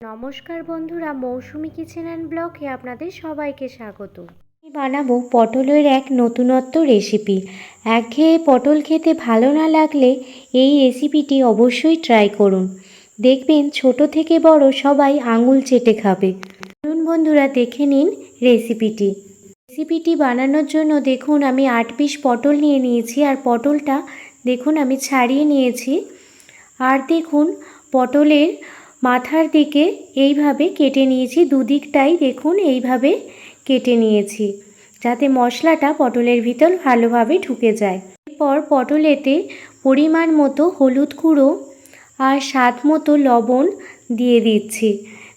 নমস্কার বন্ধুরা, মৌসুমি kitchen and ব্লকে আপনাদের সবাইকে স্বাগত। আমি বানাবো পটলের এক নতুনত্ব রেসিপি। একঘেয়ে পটল খেতে ভালো না লাগলে এই রেসিপিটি অবশ্যই ট্রাই করুন। দেখবেন ছোট থেকে বড় সবাই আঙুল চেটে খাবে। চলুন বন্ধুরা, দেখে নিন রেসিপিটি। রেসিপিটি বানানোর জন্য দেখুন, আমি আট পিস পটল নিয়ে নিয়েছি আর পটলটা দেখুন, আমি ছাড়িয়ে নিয়েছি। আর দেখুন, পটলের মাথার দিকে এইভাবে কেটে নিয়েছি, দুদিকটাই দেখুন এইভাবে কেটে নিয়েছি, যাতে মশলাটা পটলের ভিতর ভালোভাবে ঢুকে যায়। এরপর পটলেতে পরিমাণ মতো হলুদ গুঁড়ো আর স্বাদ মতো লবণ দিয়ে দিচ্ছি।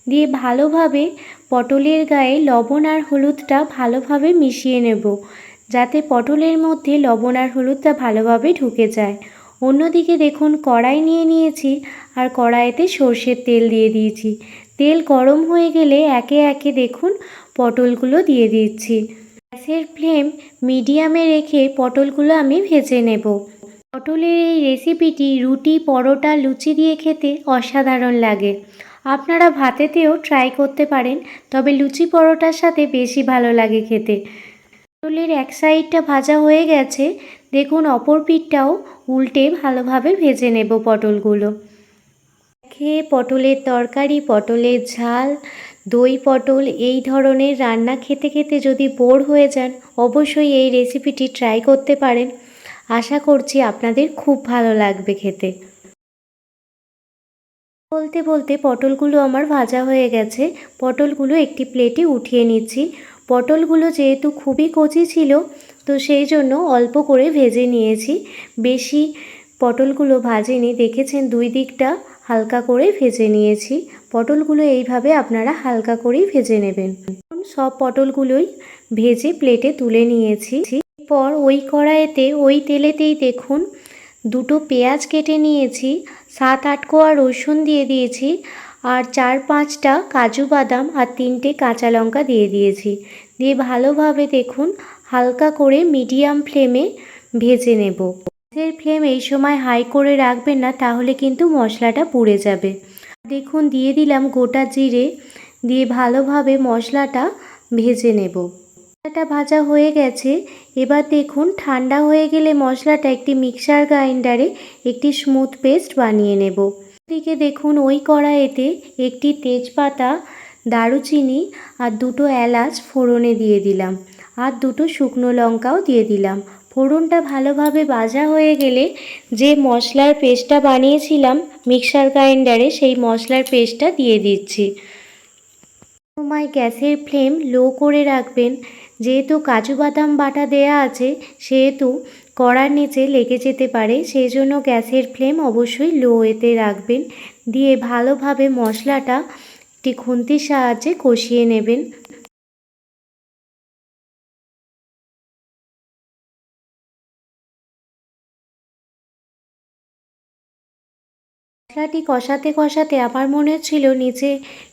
দিয়ে ভালোভাবে পটলের গায়ে লবণ আর হলুদটা ভালোভাবে মিশিয়ে নেব, যাতে পটলের মধ্যে লবণ আর হলুদটা ভালোভাবে ঢুকে যায়। অন্যদিকে দেখুন, কড়াই নিয়ে নিয়েছি আর কড়াইতে সর্ষের তেল দিয়ে দিয়েছি। তেল গরম হয়ে গেলে একে একে দেখুন, পটলগুলো দিয়ে দিচ্ছি। গ্যাসের ফ্লেম মিডিয়ামে রেখে পটলগুলো আমি ভেজে নেব। পটলের এই রেসিপিটি রুটি, পরোটা, লুচি দিয়ে খেতে অসাধারণ লাগে। আপনারা ভাতেতেও ট্রাই করতে পারেন, তবে লুচি, পরোটার সাথে বেশি ভালো লাগে খেতে। পটলের এক সাইডটা ভাজা হয়ে গেছে। দেখুন, অপর পিঠটাও উল্টে ভালোভাবে ভেজে নেব পটলগুলো। খেয়ে পটলের তরকারি, পটলের ঝাল, দই পটল, এই ধরনের রান্না খেতে খেতে যদি বোর হয়ে যান, অবশ্যই এই রেসিপিটি ট্রাই করতে পারেন। আশা করছি আপনাদের খুব ভালো লাগবে খেতে। বলতে বলতে পটলগুলো আমার ভাজা হয়ে গেছে। পটলগুলো একটি প্লেটে উঠিয়ে নিচ্ছি। পটলগুলো যেহেতু খুবই কচি ছিল, তো সেই জন্য অল্প করে ভেজে নিয়েছি। বেশি পটলগুলো ভাজেনি, দেখেছেন দুই দিকটা হালকা করে ভেজে নিয়েছি। পটলগুলো এইভাবে আপনারা হালকা করেই ভেজে নেবেন। সব পটলগুলোই ভেজে প্লেটে তুলে নিয়েছি। পর ওই কড়াইতে, ওই তেলেতেই দেখুন, দুটো পেঁয়াজ কেটে নিয়েছি, সাত, আট কোয়া রসুন দিয়ে দিয়েছি, আর চার, পাঁচটা কাজু বাদাম আর তিনটে কাঁচা লঙ্কা দিয়ে দিয়েছি। দিয়ে ভালোভাবে দেখুন, হালকা করে মিডিয়াম ফ্লেমে ভেজে নেব। গ্যাসের ফ্লেম এই সময় হাই করে রাখবেন না, তাহলে কিন্তু মশলাটা পুড়ে যাবে। দেখুন, দিয়ে দিলাম গোটা জিরে, দিয়ে ভালোভাবে মশলাটা ভেজে নেব। মশলাটা ভাজা হয়ে গেছে, এবার দেখুন, ঠান্ডা হয়ে গেলে মশলাটা একটি মিক্সার গ্রাইন্ডারে একটি স্মুথ পেস্ট বানিয়ে নেব। দিকে দেখুন, ওই কড়াইতে একটি তেজপাতা দারুচিনি আর দুটো এলাচ ফোড়নে দিয়ে দিলাম। আর দুটো শুকনো লঙ্কাও দিয়ে দিলাম। ফোড়নটা ভালোভাবে ভাজা হয়ে গেলে যে মশলার পেস্টটা বানিয়েছিলাম মিক্সার গ্রাইন্ডারে, সেই মশলার পেস্টটা দিয়ে দিচ্ছি। সময় গ্যাসের ফ্লেম লো করে রাখবেন। যেহেতু কাজু বাদাম বাটা দেয়া আছে, সেহেতু কড়ার নিচে লেগে যেতে পারে সেই জন্য গ্যাসের ফ্লেম অবশ্যই লো এতে রাখবেন। দিয়ে ভালোভাবে মশলাটা একটি খুন্তির সাহায্যে কষিয়ে নেবেন। মশলাটি কষাতে কষাতে আমার মনে হচ্ছিল নিচে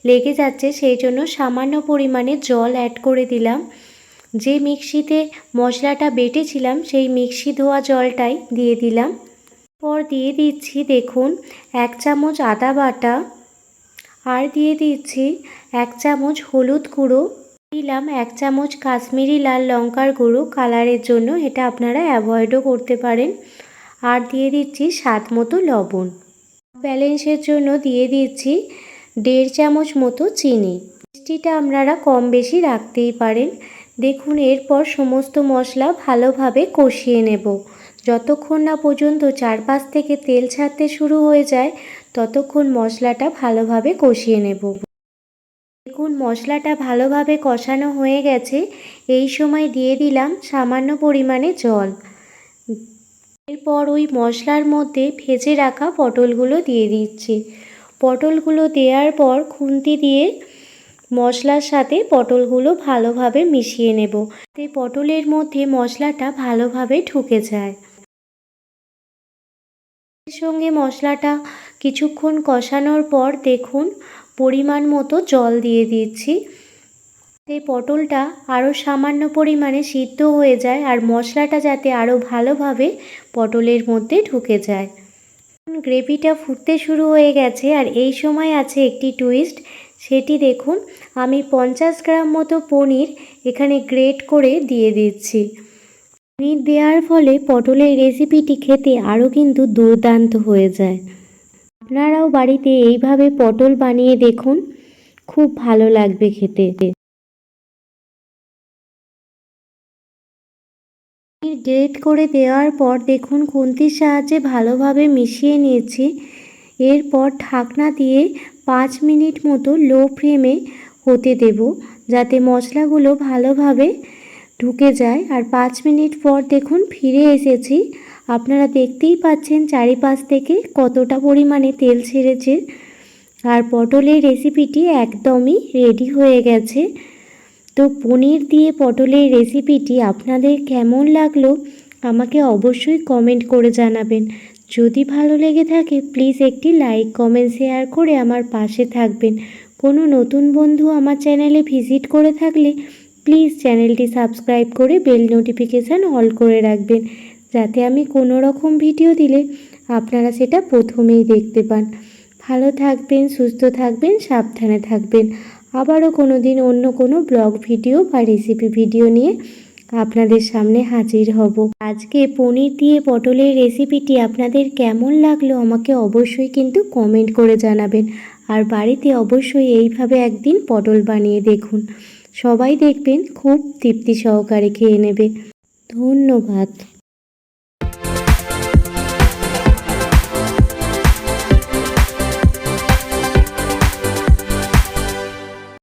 লেগে যাচ্ছে, সেই জন্য সামান্য পরিমাণে জল অ্যাড করে দিলাম। যে মিক্সিতে মশলাটা বেটেছিলাম, সেই মিক্সি ধোয়া জলটাই দিয়ে দিলাম। পর দিয়ে দিচ্ছি, দেখুন, এক চামচ আদা বাটা। আর দিয়ে দিচ্ছি এক চামচ হলুদ গুঁড়ো। দিলাম এক চামচ কাশ্মীরি লাল লঙ্কার গুঁড়ো কালারের জন্য, এটা আপনারা অ্যাভয়েডও করতে পারেন। আর দিয়ে দিচ্ছি স্বাদ মতো লবণ। ব্যালেন্সের জন্য দিয়ে দিচ্ছি দেড় চামচ মতো চিনি। মিষ্টিটা আপনারা কম বেশি রাখতেই পারেন। দেখুন, এরপর সমস্ত মশলা ভালোভাবে কষিয়ে নেব। যতক্ষণ না পর্যন্ত চারপাশ থেকে তেল ছাড়তে শুরু হয়ে যায় ততক্ষণ মশলাটা ভালোভাবে কষিয়ে নেব। দেখুন, মশলাটা ভালোভাবে কষানো হয়ে গেছে। এই সময় দিয়ে দিলাম সামান্য পরিমাণে জল। এরপর ওই মশলার মধ্যে ভেজে রাখা পটলগুলো দিয়ে দিচ্ছি। পটলগুলো দেওয়ার পর খুন্তি দিয়ে মশলার সাথে পটলগুলো ভালোভাবে মিশিয়ে নেব। তে পটলের মধ্যে মশলাটা ভালোভাবে ঢুকে যায়। সঙ্গে মশলাটা কিছুক্ষণ কষানোর পর দেখুন, পরিমাণ মতো জল দিয়ে দিচ্ছি। এই পটলটা আরও সামান্য পরিমাণে সিদ্ধ হয়ে যায় আর মশলাটা যাতে আরও ভালোভাবে পটলের মধ্যে ঢুকে যায়। গ্রেভিটা ফুটতে শুরু হয়ে গেছে আর এই সময় আছে একটি টুইস্ট। সেটি দেখুন, আমি পঞ্চাশ গ্রাম মতো পনির এখানে গ্রেট করে দিয়ে দিচ্ছি। পনির দেওয়ার ফলে পটলের রেসিপিটি খেতে আরও কিন্তু দুর্দান্ত হয়ে যায়। আপনারাও বাড়িতে এইভাবে পটল বানিয়ে দেখুন, খুব ভালো লাগবে খেতে। গ্রেট করে দেওয়ার পর দেখুন খুন্তির সাহায্যে ভালোভাবে মিশিয়ে নিয়েছি। এরপর ঢাকনা দিয়ে পাঁচ মিনিট মতো লো ফ্লেমে হতে দেব, যাতে মশলাগুলো ভালোভাবে ঢুকে যায়। আর পাঁচ মিনিট পর দেখুন ফিরে এসেছি। আপনারা দেখতেই পাচ্ছেন চারিপাশ থেকে কতটা পরিমাণে তেল ছেড়েছে। আর পটলের রেসিপিটি একদমই রেডি হয়ে গেছে। তো পনির দিয়ে পটলের রেসিপিটি আপনাদের কেমন লাগল, আমাকে অবশ্যই কমেন্ট করে জানাবেন। যদি ভালো লেগে থাকে প্লিজ একটি লাইক কমেন্ট শেয়ার করে আমার পাশে থাকবেন। কোনো নতুন বন্ধু আমার চ্যানেলে ভিজিট করে থাকলে প্লিজ চ্যানেলটি সাবস্ক্রাইব করে বেল নোটিফিকেশান অল করে রাখবেন। যাতে আমি কোনো রকম ভিডিও দিলে আপনারা সেটা প্রথমেই দেখতে পান। ভালো থাকবেন, সুস্থ থাকবেন, সাবধানে থাকবেন। আবারও কোনো দিন অন্য কোনো ব্লগ ভিডিও বা রেসিপি ভিডিও নিয়ে আপনাদের সামনে হাজির হব। আজকে পনির দিয়ে পটলের রেসিপিটি আপনাদের কেমন লাগল আমাকে অবশ্যই কিন্তু কমেন্ট করে জানাবেন। আর বাড়িতে অবশ্যই এইভাবে একদিন পটল বানিয়ে দেখুন। সবাই দেখবেন, খুব তৃপ্তি সহকারে খেয়ে নেবে। ধন্যবাদ।